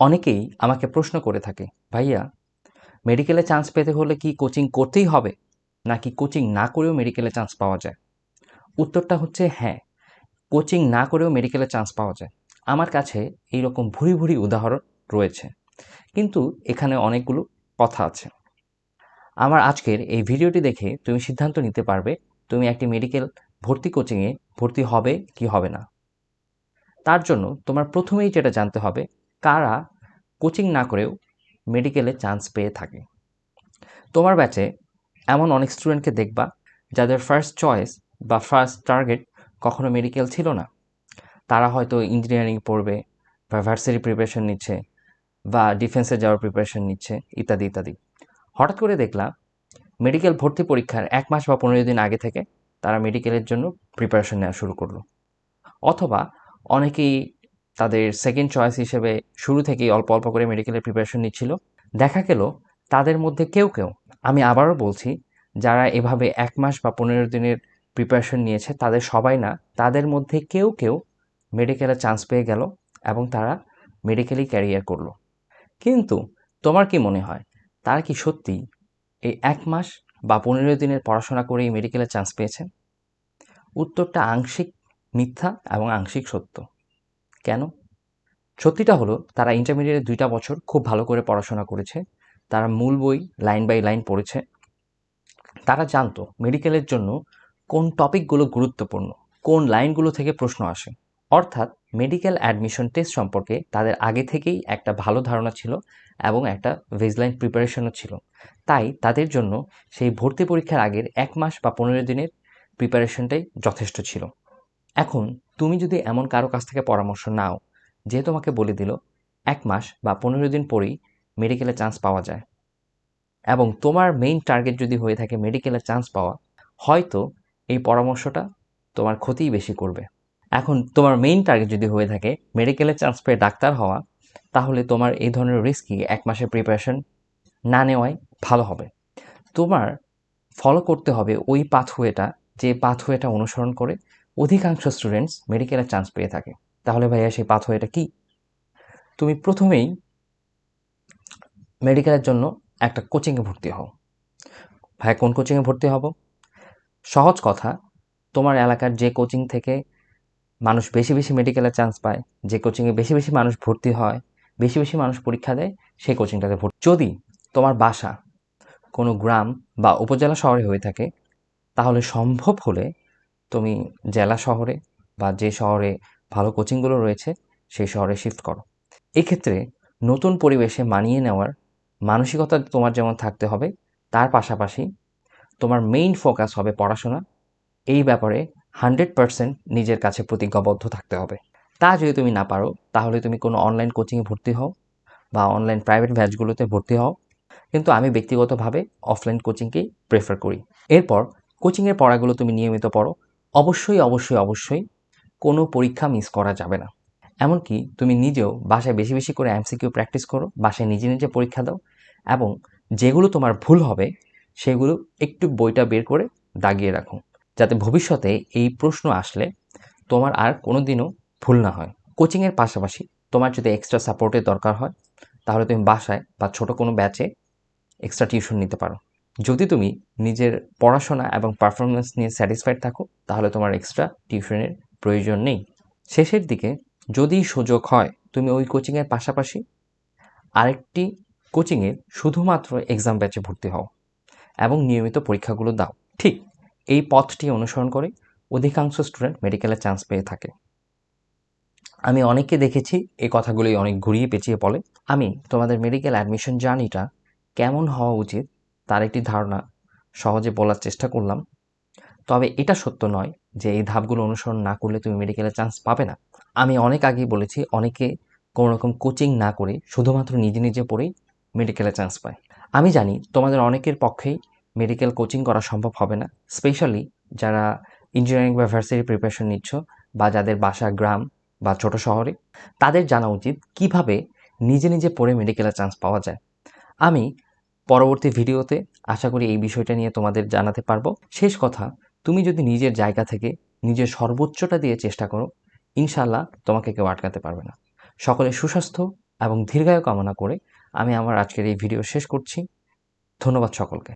অনেকেই আমাকে প্রশ্ন করে থাকে, ভাইয়া মেডিকেলে চান্স পেতে হলে কি কোচিং করতেই হবে? নাকি কোচিং না করেও মেডিকেলে চান্স পাওয়া যায়? উত্তরটা হচ্ছে হ্যাঁ কোচিং না করেও মেডিকেলে চান্স পাওয়া যায়। আমার কাছে এই রকম ভুরি ভুরি উদাহরণ রয়েছে, কিন্তু এখানে অনেকগুলো কথা আছে। আমার আজকের এই ভিডিওটি দেখে তুমি সিদ্ধান্ত নিতে পারবে, তুমি একটি মেডিকেল ভর্তি কোচিংয়ে ভর্তি হবে কি হবে না। তার জন্য তোমার প্রথমেই যেটা জানতে হবে কারা কোচিং না করেও মেডিকেলে চান্স পেয়ে থাকে। তোমার ব্যাচে এমন অনেক স্টুডেন্টকে দেখবা যাদের ফার্স্ট চয়েস বা ফার্স্ট টার্গেট কখনো মেডিকেল ছিল না। তারা হয়তো ইঞ্জিনিয়ারিং পড়বে বা ভার্সিটি প্রিপারেশন নিচ্ছে বা ডিফেন্সে যাওয়ার প্রিপারেশন নিচ্ছে, ইত্যাদি ইত্যাদি। হঠাৎ করে দেখলাম মেডিকেল ভর্তি পরীক্ষার এক মাস বা পনেরো দিন আগে থেকে তারা মেডিকেলের জন্য প্রিপারেশন নেওয়া শুরু করল। অথবা অনেকেই তাদের সেকেন্ড চয়েস হিসেবে শুরু থেকেই অল্প অল্প করে মেডিকেলের প্রিপারেশন নিচ্ছিল। দেখা গেল তাদের মধ্যে কেউ কেউ, আমি আবারও বলছি, যারা এভাবে এক মাস বা পনেরো দিনের প্রিপারেশন নিয়েছে, তাদের সবাই না, তাদের মধ্যে কেউ কেউ মেডিকেলে চান্স পেয়ে গেল এবং তারা মেডিকেলি ক্যারিয়ার করল। কিন্তু তোমার কি মনে হয়, তারা কি সত্যি এই এক মাস বা পনেরো দিনের পড়াশোনা করেই মেডিকেলে চান্স পেয়েছেন উত্তরটা আংশিক মিথ্যা এবং আংশিক সত্য। কেন? সত্যিটা হলো, তারা ইন্টারমিডিয়েটের দুইটা বছর খুব ভালো করে পড়াশোনা করেছে। তারা মূল বই লাইন বাই লাইন পড়েছে। তারা জানতো মেডিকেলের জন্য কোন টপিকগুলো গুরুত্বপূর্ণ, কোন লাইনগুলো থেকে প্রশ্ন আসে। অর্থাৎ মেডিকেল অ্যাডমিশন টেস্ট সম্পর্কে তাদের আগে থেকেই একটা ভালো ধারণা ছিল এবং একটা ভেজলাইন প্রিপারেশনও ছিল। তাই তাদের জন্য সেই ভর্তি পরীক্ষার আগের এক মাস বা পনেরো দিনের প্রিপারেশনটাই যথেষ্ট ছিল। এখন তুমি যদি এমন কারও কাছ থেকে পরামর্শ নাও যে তোমাকে বলে দিল, এক মাস বা পনেরো দিন পরেই মেডিকেলে চান্স পাওয়া যায়। এবং তোমার মেইন টার্গেট যদি হয়ে থাকে মেডিকেলে চান্স পাওয়া, হয়তো এই পরামর্শটা তোমার ক্ষতিই বেশি করবে। এখন তোমার মেইন টার্গেট যদি হয়ে থাকে মেডিকেলে চান্স পেয়ে ডাক্তার হওয়া, তাহলে তোমার এই ধরনের রিস্কই এক মাসের প্রিপারেশন না নেওয়াই ভালো হবে। তোমার ফলো করতে হবে ওই পাথওয়েটা যে পাথওয়েটা অনুসরণ করে অধিকাংশ স্টুডেন্টস মেডিকেলের চান্স পেয়ে থাকে। তাহলে ভাইয়া, সেই পাথওয়েটা কি? তুমি প্রথমেই মেডিকেলের জন্য একটা কোচিংয়ে ভর্তি হও। ভাই কোন কোচিংয়ে ভর্তি হব? সহজ কথা, তোমার এলাকার যে কোচিং থেকে মানুষ বেশি বেশি মেডিকেলের চান্স পায়, যে কোচিংয়ে বেশি বেশি মানুষ ভর্তি হয়, বেশি বেশি মানুষ পরীক্ষা দেয়, সেই কোচিংটাতে ভর্তি। যদি তোমার বাসা কোনো গ্রাম বা উপজেলা শহরে হয়ে থাকে, তাহলে সম্ভব হলে তুমি জেলা শহরে বা যে শহরে ভালো কোচিংগুলো রয়েছে, সেই শহরে শিফট করো। এক্ষেত্রে নতুন পরিবেশে মানিয়ে নেওয়ার মানসিকতা তোমার যেমন থাকতে হবে, তার পাশাপাশি তোমার মেইন ফোকাস হবে পড়াশোনা। এই ব্যাপারে হান্ড্রেড পারসেন্ট নিজের কাছে প্রতিজ্ঞাবদ্ধ থাকতে হবে। তা যদি তুমি না পারো, তাহলে তুমি কোনো অনলাইন কোচিংয়ে ভর্তি হও বা অনলাইন প্রাইভেট ব্যাচগুলোতে ভর্তি হও। কিন্তু আমি ব্যক্তিগতভাবে অফলাইন কোচিংকেই প্রেফার করি। এরপর কোচিংয়ের পড়াগুলো তুমি নিয়মিত পড়ো। অবশ্যই অবশ্যই অবশ্যই কোনো পরীক্ষা মিস করা যাবে না। এমনকি তুমি নিজেও বাসায় বেশি বেশি করে এমসিকিউ প্র্যাকটিস করো, বাসায় নিজে নিজে পরীক্ষা দাও এবং যেগুলো তোমার ভুল হবে সেগুলো একটু বইটা বের করে দাগিয়ে রাখো যাতে ভবিষ্যতে এই প্রশ্ন আসলে তোমার আর কোনো দিনও ভুল না হয়। কোচিংয়ের পাশাপাশি তোমার যদি এক্সট্রা সাপোর্টের দরকার হয়, তাহলে তুমি বাসায় বা ছোট কোনো ব্যাচে এক্সট্রা টিউশন নিতে পারো। যদি তুমি নিজের পড়াশোনা এবং পারফরমেন্স নিয়ে স্যাটিসফাইড থাকো, তাহলে তোমার এক্সট্রা টিউশনের প্রয়োজন নেই। শেষের দিকে যদি সুযোগ হয়, তুমি ওই কোচিংয়ের পাশাপাশি আরেকটি কোচিংয়ে শুধুমাত্র এক্সাম ব্যাচে ভর্তি হও এবং নিয়মিত পরীক্ষাগুলো দাও। ঠিক এই পথটি অনুসরণ করে অধিকাংশ স্টুডেন্ট মেডিকেলে চান্স পেয়ে থাকে। আমি অনেককে দেখেছি এই কথাগুলোই অনেক ঘুরিয়ে পেঁচিয়ে বলে, আমি তোমাদের মেডিকেল অ্যাডমিশন জার্নিটা কেমন হওয়া উচিত তার একটি ধারণা সহজে বলার চেষ্টা করলাম। তবে এটা সত্য নয় যে এই ধাপগুলো অনুসরণ না করলে তুমি মেডিকেলে চান্স পাবে না। আমি অনেক আগেই বলেছি, অনেকে কোনো রকম কোচিং না করে শুধুমাত্র নিজে নিজে পড়েই মেডিকেলে চান্স পায়। আমি জানি তোমাদের অনেকের পক্ষেই মেডিকেল কোচিং করা সম্ভব হবে না স্পেশালি যারা ইঞ্জিনিয়ারিং বা ভার্সিটি প্রিপারেশন নিচ্ছ বা যাদের বাসা, গ্রাম বা ছোট শহরে। তাদের জানা উচিত কীভাবে নিজে নিজে পড়ে মেডিকেলে চান্স পাওয়া যায়। আমি পরবর্তী ভিডিওতে আশা করি এই বিষয়টা নিয়ে তোমাদের জানাতে পারব। শেষ কথা, তুমি যদি নিজের জায়গা থেকে নিজের সর্বোচ্চটা দিয়ে চেষ্টা করো ইনশাল্লাহ তোমাকে কেউ আটকাতে পারবে না। সকলে সুস্বাস্থ্য এবং দীর্ঘায়ু কামনা করে আমি আমার আজকের এই ভিডিও শেষ করছি। ধন্যবাদ সকলকে।